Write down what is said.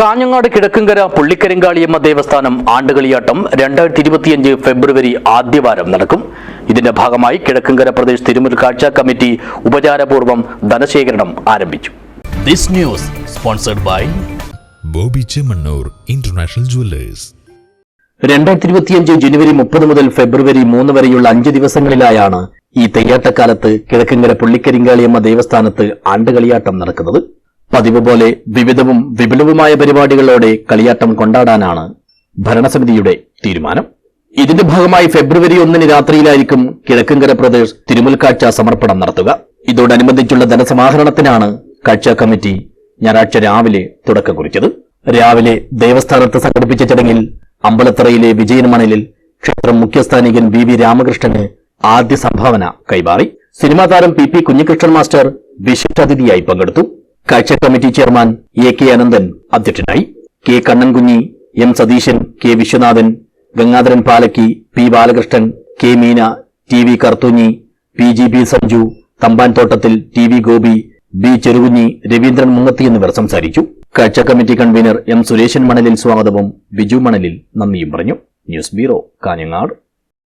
കാഞ്ഞങ്ങാട് കിഴക്കുംകര പുള്ളിക്കരിങ്കാളിയമ്മ ദേവസ്ഥാനം ആണ്ടുകളിയാട്ടം രണ്ടായിരത്തി ഇരുപത്തിയഞ്ച് ഫെബ്രുവരി ആദ്യവാരം നടക്കും. ഇതിന്റെ ഭാഗമായി കിഴക്കുംകര പ്രദേശ് തിരുമുൽ കാഴ്ച കമ്മിറ്റി ഉപചാരപൂർവം ധനശേഖരണം ആരംഭിച്ചു. This news sponsored by Bobby Chemmanur international jewellers. രണ്ടായിരത്തി ഇരുപത്തിയഞ്ച് ജനുവരി മുപ്പത് മുതൽ ഫെബ്രുവരി മൂന്ന് വരെയുള്ള അഞ്ച് ദിവസങ്ങളിലായാണ് ഈ തെയ്യാട്ടക്കാലത്ത് കിഴക്കങ്കര പുള്ളിക്കരിങ്കാളിയമ്മ ദേവസ്ഥാനത്ത് ആണ്ടുകളിയാട്ടം നടക്കുന്നത്. പതിവ് പോലെ വിവിധവും വിപുലവുമായ പരിപാടികളോടെ കളിയാട്ടം കൊണ്ടാടാനാണ് ഭരണസമിതിയുടെ തീരുമാനം. ഇതിന്റെ ഭാഗമായി ഫെബ്രുവരി ഒന്നിന് രാത്രിയിലായിരിക്കും കിഴക്കങ്കര പ്രദേശ് തിരുമുൽക്കാഴ്ച സമർപ്പണം നടത്തുക. ഇതോടനുബന്ധിച്ചുള്ള ധനസമാഹരണത്തിനാണ് കാഴ്ച കമ്മിറ്റി ഞായറാഴ്ച രാവിലെ തുടക്കം കുറിച്ചത്. രാവിലെ ദേവസ്ഥാനത്ത് സംഘടിപ്പിച്ച ചടങ്ങിൽ അമ്പലത്തറയിലെ വിജയൻ മണലിൽ ക്ഷേത്രം മുഖ്യസ്ഥാനികൻ വി വി രാമകൃഷ്ണന് ആദ്യ സംഭാവന കൈമാറി. സിനിമാ താരം പി പി കുഞ്ഞികൃഷ്ണൻ മാസ്റ്റർ വിശിഷ്ടാതിഥിയായി പങ്കെടുത്തു. കാഴ്ച committee chairman A K Ananthan അധ്യക്ഷനായി K Kannankunji M Satheesan K Viswanathan Gangadharan Palakki P Balakrishnan K Meena T V Karthunji P G B Sanju Thampan Thottathil T V Gopi B Cherukunji Raveendran Mungathi എന്നിവർ സംസാരിച്ചു. കാഴ്ച committee convener M Sureshan മണലിൽ സ്വാഗതവും ബിജു മണലിൽ നന്ദിയും പറഞ്ഞു. News bureau Kanhangad.